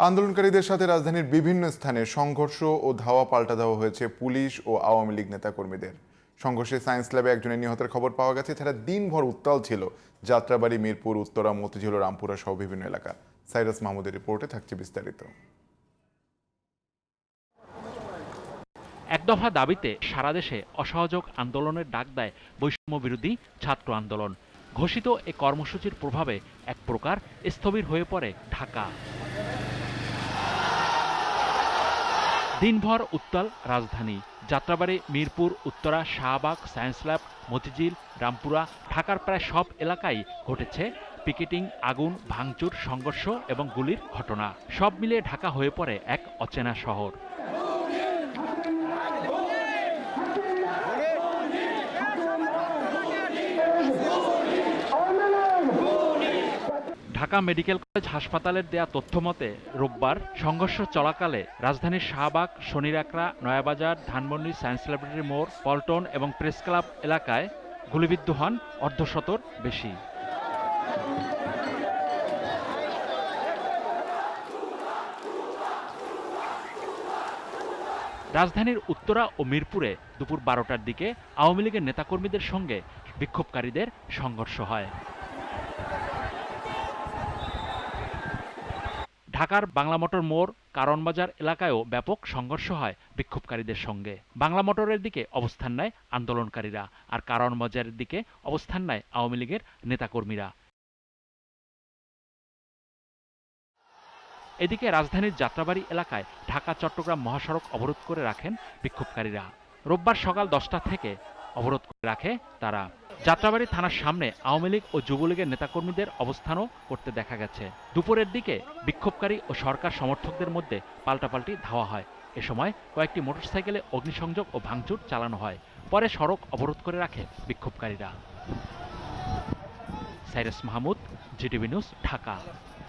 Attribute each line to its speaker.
Speaker 1: আন্দোলনকারীদের সাথে রাজধানীর বিভিন্ন স্থানে সংঘর্ষ ও ধাওয়া পাল্টা দেওয়া হয়েছে পুলিশ ও আওয়ামী লীগ নেতাকর্মীদের। সংঘর্ষে সায়েন্স ল্যাবে একজনের নিহতের খবর পাওয়া গেছে এছাড়া দিনভর উত্তাল ছিল। যাত্রাবাড়ি, মিরপুর, উত্তরা, মতিঝিল, রামপুরা সহ বিভিন্ন এলাকা। সাইরাস মাহমুদের রিপোর্টে থাকছে বিস্তারিত।
Speaker 2: এক দফা দাবিতে সারা দেশে অসহযোগ আন্দোলনের ডাক দেয় বৈষম্য বিরোধী ছাত্র আন্দোলন। ঘোষিত এ কর্মসূচির প্রভাবে এক প্রকার স্থবির হয়ে পড়ে ঢাকা। দিনভর উত্তাল রাজধানী। যাত্রাবাড়ি, মিরপুর, উত্তরা, শাহবাগ সায়েন্স ল্যাব মতিঝিল, রামপুরা, ঢাকার প্রায় সব এলাকায় ঘটেছে পিকেটিং, আগুন, ভাঙচুর, সংঘর্ষ এবং গুলির ঘটনা। সব মিলিয়ে ঢাকা হয়ে পড়ে এক অচেনা শহর। ঢাকা মেডিকেল কলেজ হাসপাতালের দেয়া তথ্য মতে রোববার সংঘর্ষ চলাকালে রাজধানীর শাহবাগ, শনিরাকড়া, নয়াবাজার, ধানমন্ডি সায়েন্স ল্যাবরেটরি মোড়, পল্টন এবং প্রেস ক্লাব এলাকায় গুলিবিদ্ধ হন অর্ধশতর বেশি। রাজধানীর উত্তরা ও মিরপুরে দুপুর বারোটার দিকে আওয়ামী লীগের নেতাকর্মীদের সঙ্গে বিক্ষোভকারীদের সংঘর্ষ হয়। ঢাকার বাংলা মোটর মোড় কারণবাজার এলাকায়ও ব্যাপক সংঘর্ষ হয় বিক্ষোভকারীদের সঙ্গে। বাংলা মোটরের দিকে অবস্থান নেয় আন্দোলনকারীরা আর কারণবাজারের দিকে অবস্থান নেয় আওয়ামী লীগের নেতাকর্মীরা। এদিকে রাজধানীর যাত্রাবাড়ি এলাকায় ঢাকা চট্টগ্রাম মহাসড়ক অবরোধ করে রাখেন বিক্ষোভকারীরা। রোববার সকাল দশটা থেকে অবরোধ করে রাখে তারা। যাত্রাবাড়ি থানার সামনে আওয়ামী লীগ ও যুবলীগের নেতাকর্মীদের অবস্থানও করতে দেখা গেছে। দুপুরের দিকে বিক্ষোভকারী ও সরকার সমর্থকদের মধ্যে পাল্টাপাল্টি ধাওয়া হয়। এ সময় কয়েকটি মোটরসাইকেলে অগ্নিসংযোগ ও ভাঙচুর চালানো হয়। পরে সড়ক অবরোধ করে রাখে বিক্ষোভকারীরা। Cyrus Mahmud, GTV news, Dhaka.